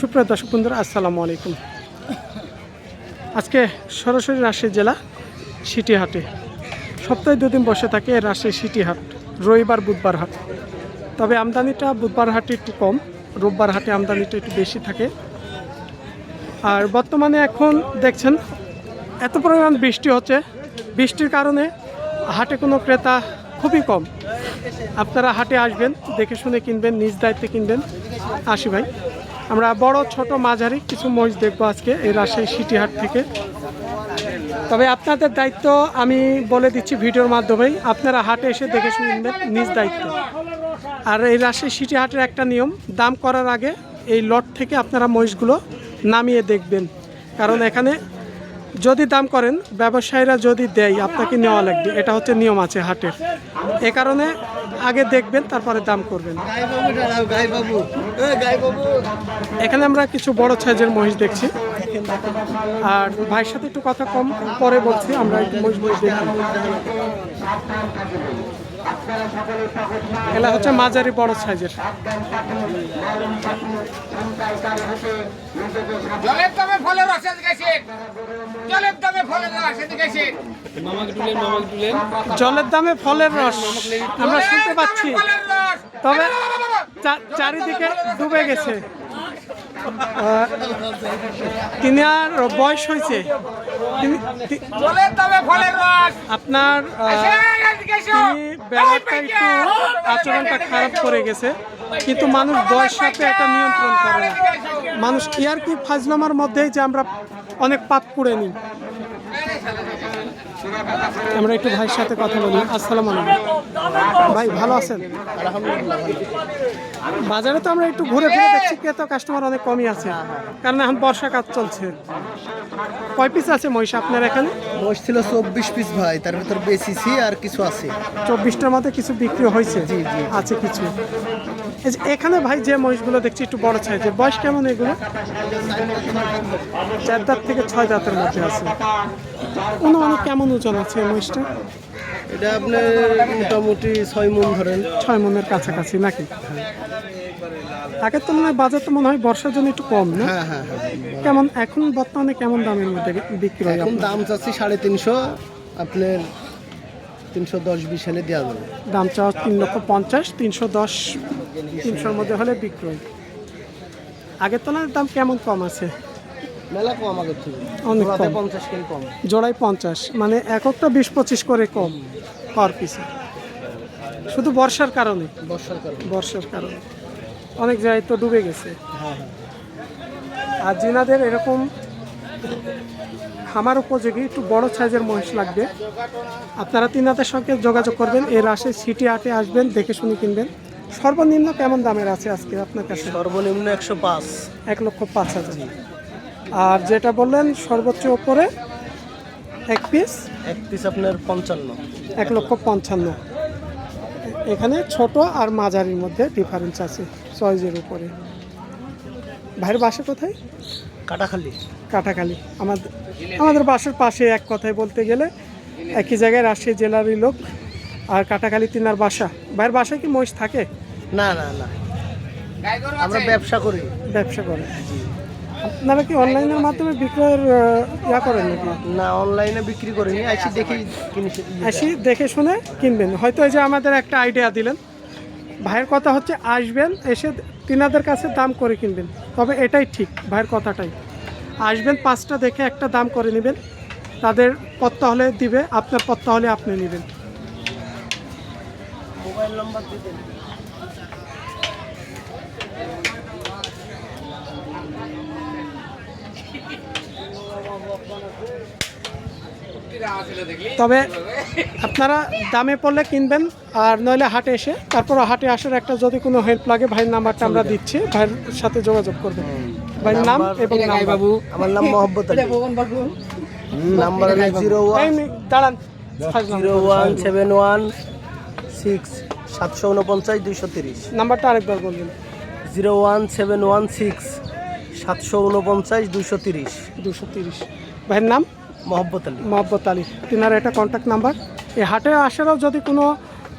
সুপ্রিয় দর্শক বন্ধুরা, আসসালামু আলাইকুম। আজকে সরাসরি রাজশাহী জেলা সিটিহাটে। সপ্তাহে দুদিন বসে থাকে রাজশাহী সিটিহাট, রবিবার, বুধবার হাট। তবে আমদানিটা বুধবার হাটে একটু কম, রোববার হাটে আমদানিটা একটু বেশি থাকে। আর বর্তমানে এখন দেখছেন, এত পরিমাণ বৃষ্টি হচ্ছে। বৃষ্টির কারণে হাটে কোনো ক্রেতা খুবই কম। আপনারা হাটে আসবেন, দেখে শুনে কিনবেন, নিজ দায়িত্বে কিনবেন। আসি ভাই। আমরা বড়, ছোট, মাঝারি কিছু মহিষ দেখব আজকে এই রাজশাহী সিটিহাট থেকে। তবে আপনাদের দায়িত্ব আমি বলে দিচ্ছি ভিডিওর মাধ্যমেই। আপনারা হাটে এসে দেখে শুনবেন নিজ দায়িত্ব। আর এই রাজশাহী সিটি হাটের একটা নিয়ম, দাম করার আগে এই লট থেকে আপনারা মহিষগুলো নামিয়ে দেখবেন। কারণ এখানে যদি দাম করেন, ব্যবসায়ীরা যদি দেয়, আপনাকে নেওয়া লাগবে। এটা হচ্ছে নিয়ম আছে হাটের। এ কারণে আগে দেখবেন, তারপরে দাম করবেন। এখানে আমরা কিছু বড় সাইজের মহিষ দেখছি। আর ভাইয়ের সাথে একটু কথা কম, পরে বলছি, আমরা মহিষ মহিষ দেখি। এলা হচ্ছে মাঝারি বড় সাইজের। জলের দামে ফলের জলের দামে ফলের জলের দামে ফলের রস। আমরা শুনতে পাচ্ছি। তবে চারিদিকে ডুবে গেছে। তিনি আর বয়স হয়েছে। আপনার একটু আচরণটা খারাপ করে গেছে। কিন্তু মানুষ বয়স সাথে একটা নিয়ন্ত্রণ করে না। মানুষ ইয়ার কি ফাজলামার মধ্যেই যে আমরা অনেক পাপ করে নিই। আমরা একটু ভাইয়ের সাথে কথা বলি। আসসালামু আলাইকুম। ভাই ভালো আছেন? বাজারে তো আমরা একটু ঘুরে ফিরে দেখছি ক্রেতা কাস্টমার অনেক কমই আছে। কারণ এখন বর্ষা কাজ চলছে। কয় পিস আছে মহিষ আপনার এখানে? মোষ ছিল চব্বিশ পিস ভাই তার ভিতর বেশিছি আর কিছু আছে। চব্বিশটার মধ্যে কিছু বিক্রি হয়েছে? জি, জি। আছে কিছু। এখানে ভাই যে মহিষগুলো দেখছি একটু বড় সাইজের বয়স কেমন এগুলো? চার দাঁত থেকে ছয় দাঁতের মধ্যে আছে। অনুমানিক কেমন ওজন আছে এই মহিষটা? এটা আপনার মোটামুটি ছয় মন ধরেন। ছয় মনের কাছাকাছি নাকি? আগের তুলনায় বাজার তো মনে হয় বর্ষার জন্য একটু কম না? হ্যাঁ হ্যাঁ হ্যাঁ। কেমন এখন বর্তমানে কেমন দামের মধ্যে বিক্রি হয় এখন দাম চাচ্ছি সাড়ে তিনশো আপনার তিনশো দশ বিশ হলে দেওয়া যাবে। দাম চাওয়া তিন লক্ষ পঞ্চাশ তিনশো দশ তিনশোর মধ্যে হলে বিক্রয়। আগের তুলনায় দাম কেমন কম আছে? মেলা কম আগের থেকে। অনেক কম। পঞ্চাশ কেজি কম। জোড়ায় পঞ্চাশ মানে এককটা বিশ পঁচিশ করে কম পার পিসে শুধু বর্ষার কারণে? বর্ষার কারণে। বর্ষার কারণে। অনেক জায়গায় তো ডুবে গেছে। আর জিনাদের এরকম খামার উপযোগী একটু বড় সাইজের মহিষ লাগবে। আপনারা তিনাদের সঙ্গে যোগাযোগ করবেন এর আসে সিটি আটে আসবেন দেখে শুনে কিনবেন। সর্বনিম্ন কেমন দামের আছে আজকে আপনার কাছে? সর্বনিম্ন একশো পাঁচ। এক লক্ষ পাঁচ হাজার। আর যেটা বললেন সর্বোচ্চ ওপরে এক পিস? এক পিস আপনার পঞ্চান্ন। এক লক্ষ পঞ্চান্ন। এখানে ছোট আর মাঝারির মধ্যে ডিফারেন্স আছে। চয়েজের উপরে। ভাইয়ের বাসা কোথায়? কাটাখালি। কাটাখালি। আমাদের আমাদের বাসার পাশে এক কথায় বলতে গেলে একই জায়গায় রাজশাহী জেলারই লোক আর কাটাখালি তিনার বাসা। ভাইয়ের বাসায় কি মহিষ থাকে? না না না। আমরা ব্যবসা করি। ব্যবসা করে। আপনারা কি অনলাইনের মাধ্যমে বিক্রয়ের ইয়া করেন নাকি? না অনলাইনে বিক্রি করিনি। দেখেই কিনেছি আসি দেখে শুনে কিনবেন। হয়তো এই যে আমাদের একটা আইডিয়া দিলেন। ভাইয়ের কথা হচ্ছে আসবেন, এসে তিনাদের কাছে দাম করে কিনবেন। তবে এটাই ঠিক, ভাইয়ের কথাটাই। আসবেন পাঁচটা দেখে একটা দাম করে নেবেন। তাদের পত্তা হলে দিবে, আপনার পত্তা হলে আপনি নেবেন। মোবাইল নম্বর দিতেন তবে আপনারা দামে পড়লে কিনবেন আর নইলে হাটে এসে তারপর হাটে আসার একটা যদি কোনো হেল্প লাগে ভাইয়ের নাম্বারটা আমরা দিচ্ছি ভাইয়ের সাথে যোগাযোগ করবেন। ভাইয়ের নাম এবং নাম্বার। আমার নাম মোহাম্মদ আলী। নাম্বার হলো জিরো ওয়ান দাঁড়ান। Zero one seven one six সাতশো উনপঞ্চাশ দুইশো তিরিশ। নাম্বারটা আরেকবার বলবেন। Zero one seven one six সাতশো উনপঞ্চাশ দুইশো তিরিশ। দুশো তিরিশ। ভাইয়ের নাম? মোহাম্মদ আলী। মোহাম্মত আলী। তিনার এটা কন্ট্যাক্ট নাম্বার এই হাটে আসারও যদি কোনো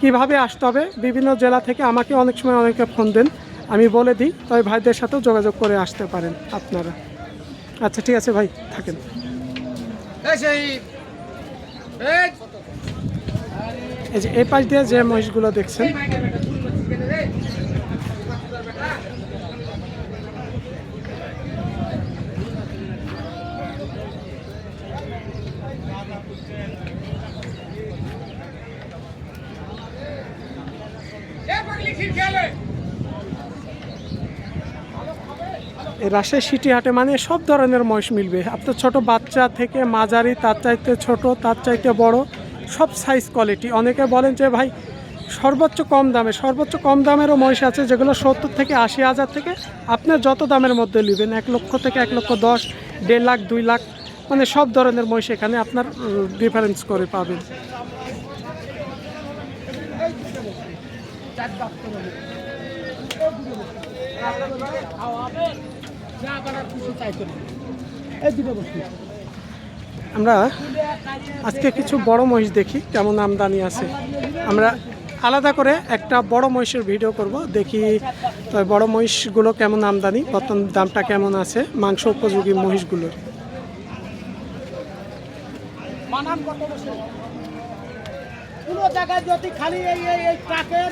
কীভাবে আসতে হবে বিভিন্ন জেলা থেকে আমাকে অনেক সময় অনেকে ফোন দেন আমি বলে দিই তবে ভাইদের সাথেও যোগাযোগ করে আসতে পারেন আপনারা। আচ্ছা ঠিক আছে ভাই থাকেন। এই এই। এই যে এই পাশ দিয়ে যে মহিষগুলো দেখছেন এ পাগলি খিল খেলে এই রাজশাহী সিটি হাটে মানে সব ধরনের মহিষ মিলবে। আপনার ছোট বাচ্চা থেকে মাঝারি, তার চাইতে ছোট, তার চাইতে বড়, সব সাইজ কোয়ালিটি অনেকে বলেন যে, ভাই, সর্বোচ্চ কম দামে, সর্বোচ্চ কম দামেরও মহিষ আছে যেগুলো সত্তর থেকে আশি হাজার থেকে আপনার যত দামের মধ্যে নেবেন, এক লক্ষ থেকে এক লক্ষ দশ, দেড় লাখ, দুই লাখ মানে সব ধরনের মহিষ এখানে আপনার ডিফারেন্স করে পাবেন। আমরা আজকে কিছু বড় মহিষ দেখি কেমন আমদানি আছে। আমরা আলাদা করে একটা বড় মহিষের ভিডিও করব দেখি তো বড় মহিষগুলো কেমন আমদানি বর্তমান দামটা কেমন আছে মাংস উপযোগী মহিষগুলোর কোনো জায়গায় যদি খালি এই এই ট্রাকের